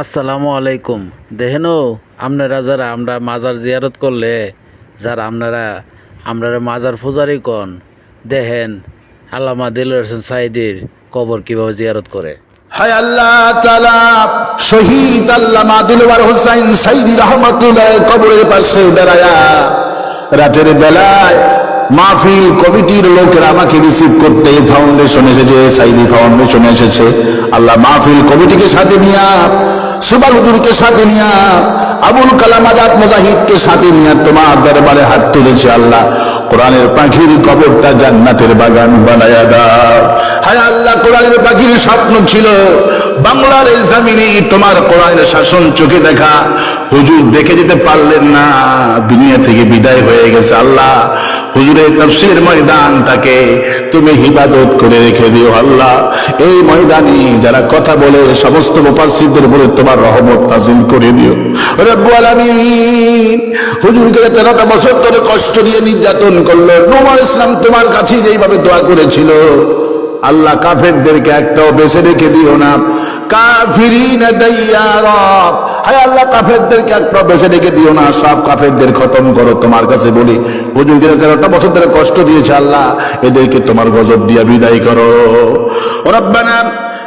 আসসালামু আলাইকুম। দেখেন আপনারা যারা আমরা মাজার জিয়ারত করলে, যারা আপনারা আমরা মাজার পূজারি কন, দেখেন আল্লামা দিল হোসেন সাইদির কবর কীভাবে জিয়ারত করে। হায় আল্লাহ তালা শহীদ আল্লামা দিলওয়ার হোসাইন সাইদি রহমতুল্লাহ পাশে দাঁড়ায়া, রাতের বেলায় মাহফিল কমিটির লোকেরা আমাকে রিসিভ করতে ফাউন্ডেশন এসেছে, সাইদি ফাউন্ডেশন এসেছে। আল্লাহ মাহফিল কমিটিকে সাথে নিয়া সুবাল হুজুরকে সাথে নিয়া, আবুল কালাম আজাদ মুজাহিদকে সাথে নিয়ে তোমার দরবারে হাত তুলেছে আল্লাহ। কোরআনের পাখির কবরটা জান্নাতের বাগান বানায়া দাও। হায় আল্লাহ, কোরআনের পাখির স্বপ্ন ছিল, বাংলার এই জামিনে তোমার কোরআনের শাসন চোখে দেখা। হুজুর দেখে যেতে পারলেন না, দুনিয়া থেকে বিদায় হয়ে গেছে আল্লাহ। হুজুরের তফসির ময়দানটাকে তুমি হিবাদত করে রেখে দিও আল্লাহ। এই ময়দানে যারা কথা বলে, সমস্ত মুফাসসিরদের উপরে তোমার রহমত নাজিল করে দিও। রব্বুল আলামিন, হুজুরকে তেরোটা বছর ধরে কষ্ট দিয়ে নির্যাতন করল নোমার ইসলাম তোমার কাছে যেইভাবে দোয়া করেছিল, আল্লাহ কাফেরদেরকে একটাও বেছে রেখে দিও না। কাফিরিন দাইয়ারব হায় আল্লাহ, কাফেরদেরকে একটা বেছে রেখে দিও না, সব কাফেরদের খতম করো, তোমার কাছে বলি। হুজুরকে তেরোটা বছর ধরে কষ্ট দিয়েছে আল্লাহ, এদেরকে তোমার গজব দিয়া বিদায় করো। রব্বানা